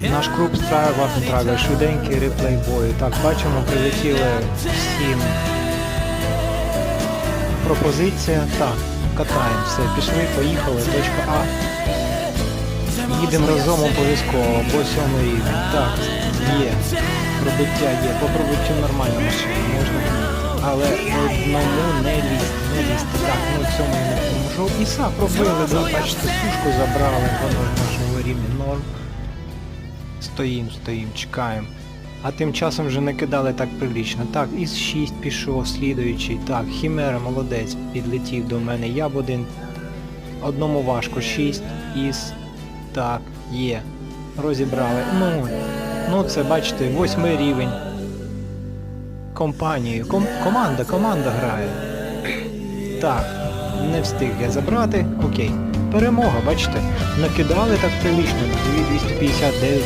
Наш клуб страє Вафентрага, швиденький реплей бою. Так, бачимо, прилетіли всім пропозиція. Так, катаємо, все, пішли, поїхали, точка А. Їдемо разом обов'язково, по сьомий рівень. Так, є. Пробиття є. По пробиттю нормальна машина, можна. Але одному не лізти, не лізти. Так, ну цьому не поможу. Іса пробили, ви бачите, сушку забрали, воно ж нашого рівня норм. Стоїм, стоїм, чекаємо. А тим часом вже не кидали так прилічно. Так, із 6 пішов, слідуючий. Так, Хімера молодець, підлетів до мене. Я б один. Одному важко, 6 із. Так, є. Розібрали. Ну, ну це бачите, восьмий рівень. Компанію. Ком- команда, команда грає. Так, не встиг я забрати. Окей. Перемога, бачите, накидали так прилічно. 259